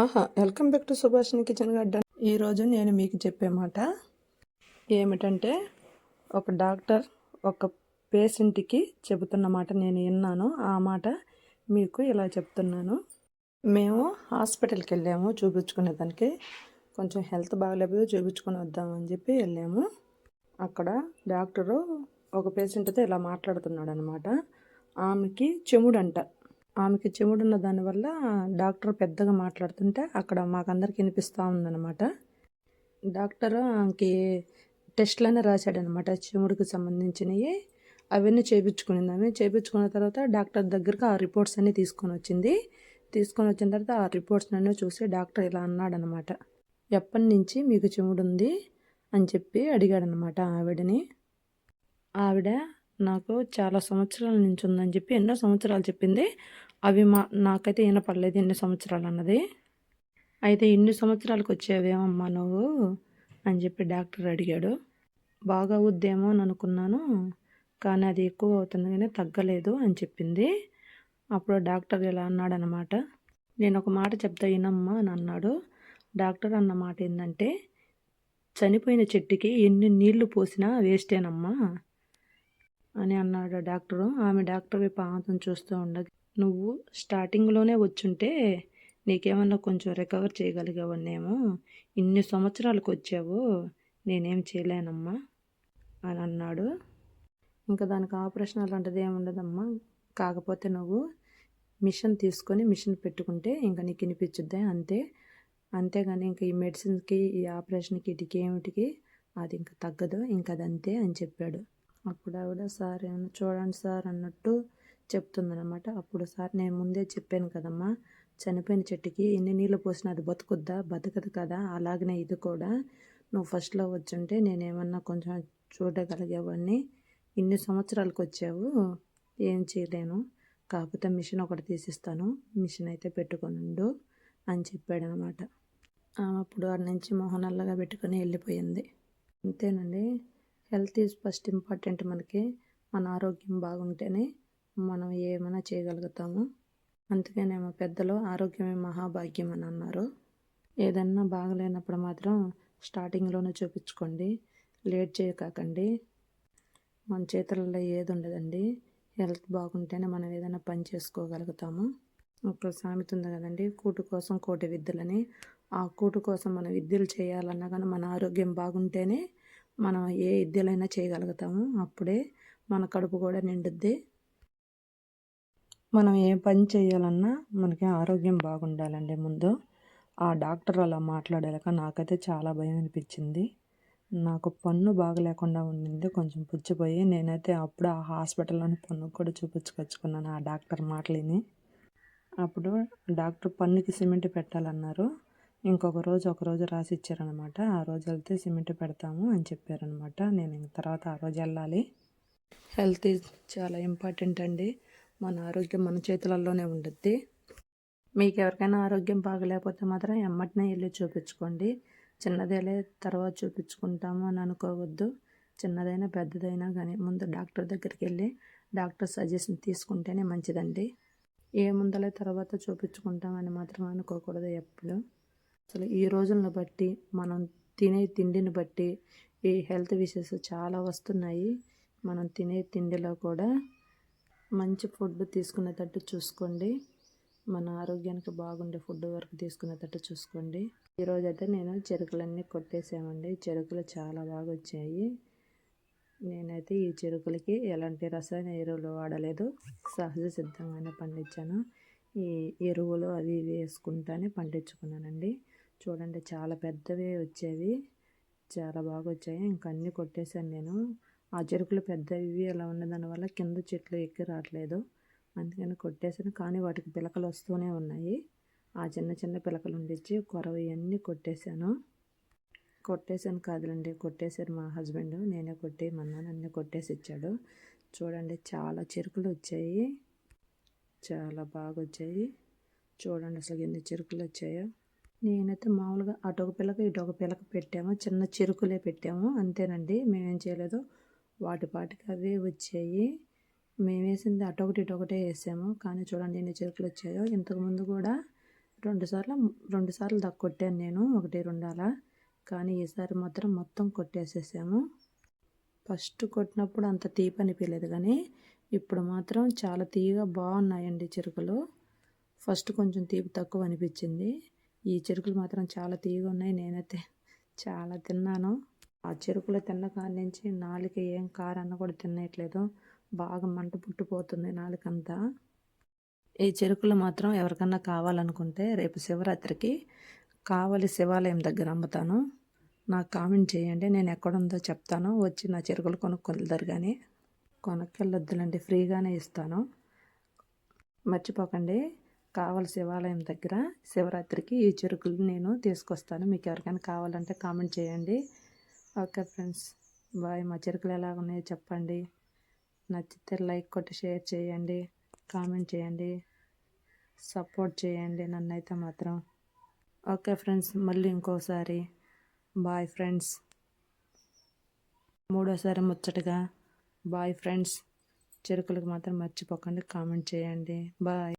ఆహా welcome back to Subhashini kitchen garden. ఈరోజు నేను మీకు చెప్పే మాట ఏమిటంటే ఒక డాక్టర్ ఒక పేషెంట్కి చెబుతున్న మాట నేను విన్నాను. ఆ మాట మీకు ఇలా చెప్తున్నాను. మేము హాస్పిటల్కి వెళ్ళాము చూపించుకునే దానికి. కొంచెం హెల్త్ బాగలేకపోతే చూపించుకొని వద్దామని చెప్పి వెళ్ళాము. అక్కడ డాక్టరు ఒక పేషెంట్తో ఇలా మాట్లాడుతున్నాడు అనమాట ఆమెకి చెముడంట. ఆమెకి చెముడున్న దానివల్ల డాక్టర్ పెద్దగా మాట్లాడుతుంటే అక్కడ మాకందరికి వినిపిస్తూ ఉందన్నమాట. డాక్టర్ ఆమెకి టెస్ట్లనే రాశాడనమాట చెముడికి సంబంధించినవి అవన్నీ చేయించుకునింది ఆమె. చేయించుకున్న తర్వాత డాక్టర్ దగ్గరకు ఆ రిపోర్ట్స్ అన్నీ తీసుకొని వచ్చింది. తీసుకొని వచ్చిన తర్వాత ఆ రిపోర్ట్స్ అన్నీ చూసి డాక్టర్ ఇలా అన్నాడనమాట ఎప్పటి నుంచి మీకు చెముడు ఉంది అని చెప్పి అడిగాడనమాట ఆవిడని. ఆవిడ నాకు చాలా సంవత్సరాల నుంచి ఉందని చెప్పి ఎన్నో సంవత్సరాలు చెప్పింది. అవి మా నాకైతే వినపడలేదు ఎన్ని సంవత్సరాలు అన్నది. అయితే ఇన్ని సంవత్సరాలకు వచ్చేవేమమ్మా నువ్వు? అని చెప్పి డాక్టర్ అడిగాడు. బాగా అవుద్దేమో అని అనుకున్నాను కానీ అది ఎక్కువ అవుతుంది కానీ తగ్గలేదు అని చెప్పింది. అప్పుడు డాక్టర్ ఇలా అన్నాడనమాట నేను ఒక మాట చెప్తా వినమ్మా అని అన్నాడు. డాక్టర్ అన్న మాట ఏంటంటే చనిపోయిన చెట్టుకి ఎన్ని నీళ్ళు పోసినా వేస్టేనమ్మా. అని అన్నాడు డాక్టరు. ఆమె డాక్టర్ వైపు ఆమెతను చూస్తూ ఉండదు నువ్వు స్టార్టింగ్లోనే వచ్చుంటే నీకేమన్నా కొంచెం రికవర్ చేయగలిగావన్నేమో ఇన్ని సంవత్సరాలకు వచ్చావు నేనేం చేయలేనమ్మా అని అన్నాడు. ఇంకా దానికి ఆపరేషన్ అలాంటిది ఏమి ఉండదమ్మా. కాకపోతే నువ్వు మిషన్ తీసుకొని మిషన్ పెట్టుకుంటే ఇంకా నీకు వినిపించుద్ది అంతే. అంతేగాని ఇంకా ఈ మెడిసిన్కి ఈ ఆపరేషన్కి ఇటుకి ఏమిటికి అది ఇంకా తగ్గదు ఇంకా అది అంతే అని చెప్పాడు. అప్పుడు ఆవిడ సార్ చూడండి సార్ అన్నట్టు చెప్తుందనమాట అప్పుడు సార్ నేను ముందే చెప్పాను కదమ్మా చనిపోయిన చెట్టుకి ఎన్ని నీళ్ళు పోసినా అది బతుకుద్దా? బతకదు కదా అలాగనే ఇది కూడా. నువ్వు ఫస్ట్లో వచ్చుంటే నేనేమన్నా కొంచెం చూడగలిగేవాడిని. ఇన్ని సంవత్సరాలకు వచ్చావు ఏం చేయలేను. కాకపోతే మిషన్ ఒకటి తీసిస్తాను మిషన్ అయితే పెట్టుకొనుండు అని చెప్పాడనమాట అప్పుడు వాడి నుంచి మొహనల్లగా పెట్టుకొని వెళ్ళిపోయింది. అంతేనండి. హెల్త్ ఈజ్ ఫస్ట్ ఇంపార్టెంట్ మనకి. మన ఆరోగ్యం బాగుంటేనే మనం ఏమైనా చేయగలుగుతాము. అందుకేనేమో పెద్దలు ఆరోగ్యమే మహాభాగ్యం అని అన్నారు. ఏదన్నా బాగలేనప్పుడు మాత్రం స్టార్టింగ్లోనే చూపించుకోండి. లేట్ చేయకండి మన చేతులలో ఏది ఉండదండి. హెల్త్ బాగుంటేనే మనం ఏదైనా పని చేసుకోగలుగుతాము. ఒక సామెత ఉంది కదండి కూటు కోసం కోటి విద్యలని. ఆ కూటు కోసం మనం విద్యలు చేయాలన్నా కానీ మన ఆరోగ్యం బాగుంటేనే మనం ఏ విద్యలైనా చేయగలుగుతాము. అప్పుడే మన కడుపు కూడా నిండుద్ది. మనం ఏ పని చేయాలన్నా మనకి ఆరోగ్యం బాగుండాలండి ముందు. ఆ డాక్టర్ అలా మాట్లాడాక నాకైతే చాలా భయం అనిపించింది. నాకు పన్ను బాగలేకుండా ఉండింది. కొంచెం పుచ్చిపోయి నేనైతే అప్పుడు ఆ హాస్పిటల్లోని పన్ను కూడా చూపించుకొచ్చుకున్నాను ఆ డాక్టర్ మాటలిని. అప్పుడు డాక్టర్ పన్నుకి సిమెంట్ పెట్టాలన్నారు. ఇంకొక రోజు ఒక రోజు రాసి ఇచ్చారనమాట ఆ రోజు వెళ్తే సిమెంట్ పెడతాము అని చెప్పారనమాట నేను తర్వాత ఆ రోజు వెళ్ళాలి. హెల్త్ ఈజ్ చాలా ఇంపార్టెంట్ అండి. మన ఆరోగ్యం మన చేతులలోనే ఉంటుంది మీకు ఎవరికైనా ఆరోగ్యం బాగలేకపోతే మాత్రం ఎమ్మటినే వెళ్ళి చూపించుకోండి. చిన్నదేలే తర్వాత చూపించుకుంటాము అని అనుకోవద్దు. చిన్నదైనా పెద్దదైనా కానీ ముందు డాక్టర్ దగ్గరికి వెళ్ళి డాక్టర్ సజెషన్ తీసుకుంటేనే మంచిదండి. ఏ ముందలే తర్వాత చూపించుకుంటామని మాత్రం అనుకోకూడదు ఎప్పుడు. అసలు ఈ రోజులను బట్టి మనం తినే తిండిని బట్టి ఈ హెల్త్ విషెస్ చాలా వస్తున్నాయి. మనం తినే తిండిలో కూడా మంచి ఫుడ్ తీసుకునేటట్టు చూసుకోండి. మన ఆరోగ్యానికి బాగుండే ఫుడ్ వరకు తీసుకునేటట్టు చూసుకోండి. ఈరోజు అయితే నేను చెరుకులన్నీ కొట్టేసామండి. చెరుకులు చాలా బాగా వచ్చాయి. నేనైతే ఈ చెరుకులకి ఎలాంటి రసాయన ఎరువులు వాడలేదు. సహజ సిద్ధంగానే పండించాను. ఈ ఎరువులు అవి ఇవి వేసుకుంటానే పండించుకున్నానండి. చూడండి చాలా పెద్దవి వచ్చేవి. చాలా బాగా వచ్చాయి. ఇంకా అన్నీ కొట్టేశాను నేను. ఆ చెరుకులు పెద్దవి అలా ఉన్న దానివల్ల కింద చెట్లు ఎక్కి రావట్లేదు. అందుకని కొట్టేసాను కానీ వాటికి పిలకలు వస్తూనే ఉన్నాయి. ఆ చిన్న చిన్న పిలకలు ఉండిచ్చి కొరవ ఇవన్నీ కొట్టేశాను. కొట్టేశాను కాదులండి కొట్టేశారు మా హస్బెండ్. నేనే కొట్టేయమన్నాను. అన్నీ కొట్టేసి ఇచ్చాడు. చూడండి చాలా చెరుకులు వచ్చాయి. చాలా బాగా వచ్చాయి. చూడండి అసలు ఎన్ని చెరుకులు వచ్చాయో. నేనైతే మామూలుగా అటొక పిల్లక ఇటొక పిల్లక పెట్టాము. చిన్న చెరుకులే పెట్టాము. అంతేనండి. మేమేం చేయలేదు. వాటి పాటికి అవే వచ్చాయి. మేము వేసింది అటొకటి ఇటొకటే వేసాము. కానీ చూడండి ఎన్ని చెరుకులు వచ్చాయో. ఇంతకుముందు కూడా రెండు సార్లు రెండు సార్లు దాకా కొట్టాను నేను. ఒకటి రెండు అలా. కానీ ఈసారి మాత్రం మొత్తం కొట్టేసేసాము. ఫస్ట్ కొట్టినప్పుడు అంత తీపి అనిపించలేదు కానీ ఇప్పుడు మాత్రం చాలా తీయగా బాగున్నాయండి చెరుకులు. ఫస్ట్ కొంచెం తీపి తక్కువ అనిపించింది. ఈ చెరుకులు మాత్రం చాలా తీయగా ఉన్నాయి. నేనైతే చాలా తిన్నాను. ఆ చెరుకులు తిన్న కాడి నుంచి నాలుక ఏం కారన్న కూడా తినేయట్లేదు బాగా మంట పుట్టిపోతుంది నాలుకంతా. ఈ చెరుకులు మాత్రం ఎవరికన్నా కావాలనుకుంటే రేపు శివరాత్రికి కావలి శివాలయం దగ్గర అమ్ముతాను. నాకు కామెంట్ చేయండి. నేను ఎక్కడుందో చెప్తాను. వచ్చి నా చెరుకులు కొనుక్కెళ్తారు కానీ కొనుక్కెళ్ళొద్దులండి ఫ్రీగానే ఇస్తాను. మర్చిపోకండి. కావాలి శివాలయం దగ్గర శివరాత్రికి ఈ చెరుకులు నేను తీసుకొస్తాను. మీకు ఎవరికైనా కావాలంటే కామెంట్ చేయండి. Okay friends. బాయ్. మా చెరుకులు ఎలా ఉన్నాయో చెప్పండి. నచ్చితే లైక్ కొట్టి షేర్ చేయండి. కామెంట్ చేయండి. సపోర్ట్ చేయండి నన్నైతే మాత్రం. Okay friends. మళ్ళీ ఇంకోసారి. Bye friends. మూడోసారి ముచ్చటగా. Bye friends. చెరుకులకు మాత్రం మర్చిపోకండి. కామెంట్ చేయండి. బాయ్.